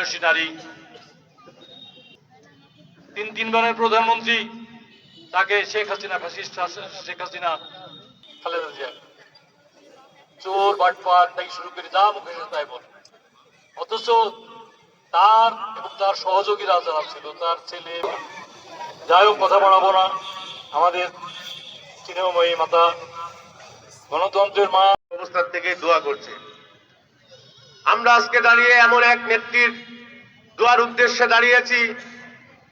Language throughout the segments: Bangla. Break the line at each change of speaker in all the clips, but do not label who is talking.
বিশ্বাসী নারী। তিন, তিনবারের প্রধানমন্ত্রী, তাকে শেখ হাসিনা, ফ্যাসিস্ট শেখ হাসিনা, খালেদা জিয়া। চোর, বাটপার থেকে শুরু করে যা মুখে তাই বলে। অথচ তার এবং তার সহযোগীরা যারা ছিল, তার ছেলে, যাই হোক, কথা বাড়াবো না। আমাদের চিনেময়ী মাতা, গণতন্ত্রের মা
অবস্থার থেকে দোয়া করছে। আমরা আজকে দাঁড়িয়ে এমন এক নেত্রীর দোয়ার উদ্দেশ্যে দাঁড়িয়েছি,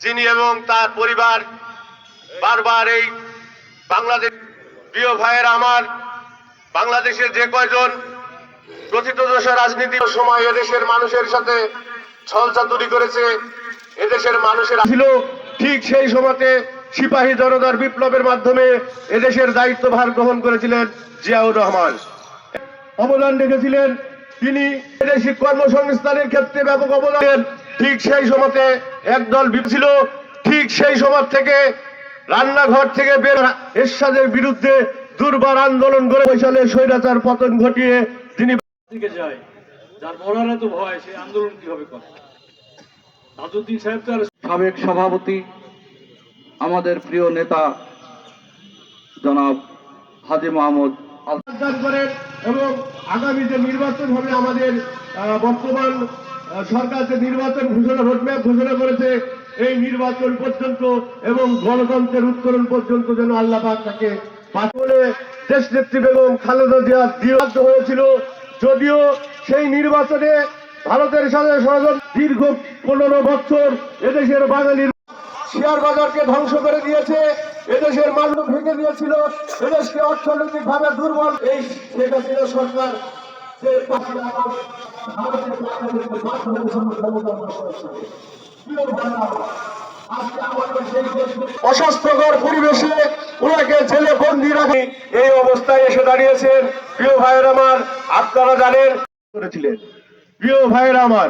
যিনি এবং তার পরিবার বারবার এই বাংলাদেশ প্রিয় ভাইয়ের আমার, বাংলাদেশের যে কয়জন প্রথিতদশা রাজনীতির সময় এদেশের মানুষের সাথে ছলচাতুরি করেছে, এদেশের মানুষের ছিল ঠিক সেই সময়তে সিপাহী জনতার বিপ্লবের মাধ্যমে এদেশের দায়িত্বভার গ্রহণ করেছিলেন জিয়াউর রহমান। অবদান রেখেছিলেন তিনি এদেশি কর্মসংস্থানের ক্ষেত্রে ব্যাপক অবদান ঠিক সেই সময়তে একদল ছিল। ঠিক সেই সময় থেকে রান্নাঘর থেকে বের এরশাদের বিরুদ্ধে দুর্বার আন্দোলন করে বৈশালে স্বৈরাচার পতন ঘটিয়ে তিনি
দিকে যায়। যার মরার এত ভয় সেই আন্দোলন কীভাবে করে? তাজউদ্দিন সাহেব তো আর
সাবেক সভাপতি আমাদের প্রিয় নেতা জনাব হাজি মাহমুদ
করেন। এবং আগামী যে নির্বাচন হবে আমাদের বর্তমান সরকার যে নির্বাচন ঘোষণা রোডম্যাপ ঘোষণা করেছে, এই নির্বাচন পর্যন্ত এবং গণতন্ত্রের উত্তরণ পর্যন্ত যেন আল্লাহ তাকে বলে দেশ নেত্রী বেগম খালেদা জিয়া বিবাদ হয়েছিল। যদিও সেই নির্বাচনে ভারতের সাথে ষড়যন্ত্র দীর্ঘ পনেরো বছর এদেশের বাঙালির শেয়ার বাজারকে ধ্বংস করে দিয়েছে। এদেশের মানুষ ভেঙে দিয়েছিল। এদেশকে অর্থনৈতিক ভাবে দুর্বল। এই শেখ হাসিনা সরকার। এই অবস্থায় এসে দাঁড়িয়েছেন প্রিয় ভাইয়ের আমার করেছিলেন। প্রিয় ভাইয়ের আমার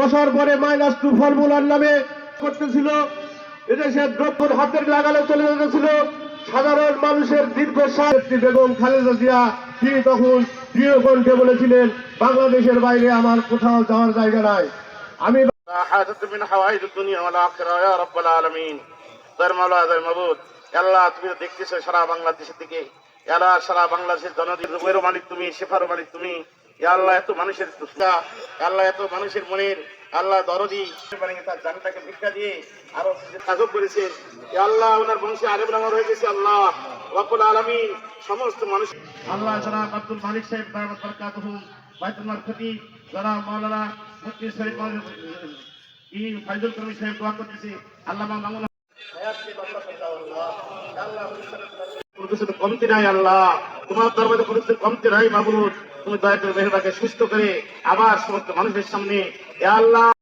বসার পরে মাইনাস টু ফর্মুলার নামে করতেছিল। এদেশের দ্রব্যর হাতের লাগালে চলে যেতেছিল সাধারণ মানুষের দীর্ঘশ্বাস। বেগম খালেদা জিয়া, তিনি তখন দৃঢ় বলেছিলেন, বাংলাদেশের বাইরে আমার কোথাও যাওয়ার জায়গা নাই। আমি
আল্লাহ তুমি দেখতেছো সারা বাংলাদেশের দিকে। এলা সারা বাংলাদেশের জনজীবনের মালিক তুমি, শেফার মালিক তুমি। আল্লাহ এত মানুষের আল্লাহ এত মানুষের মনের আল্লাহ দরদি। তার জানটাকে ভিক্ষা দিয়ে আরও কাজও করেছে আল্লাহ ওনার বংশে আরেব নামার হয়ে গেছে আল্লাহ আলামিন সমস্ত মানুষ আল্লাহ জনাব আব্দুল মালিক সাহেব খতিব জনাব মাওলানা মুফতি শরীফ ই ফাইজুল করিম সাহেব দোয়া করতেছি। আল্লাহ মামুন কমতি নাই আল্লাহ। তোমার দরবারে কোনো কমতি নাই মাবুদ তুমি দয়া করে মেহরবাকে সুস্থ করে আবার সমস্ত মানুষের সামনে আল্লাহ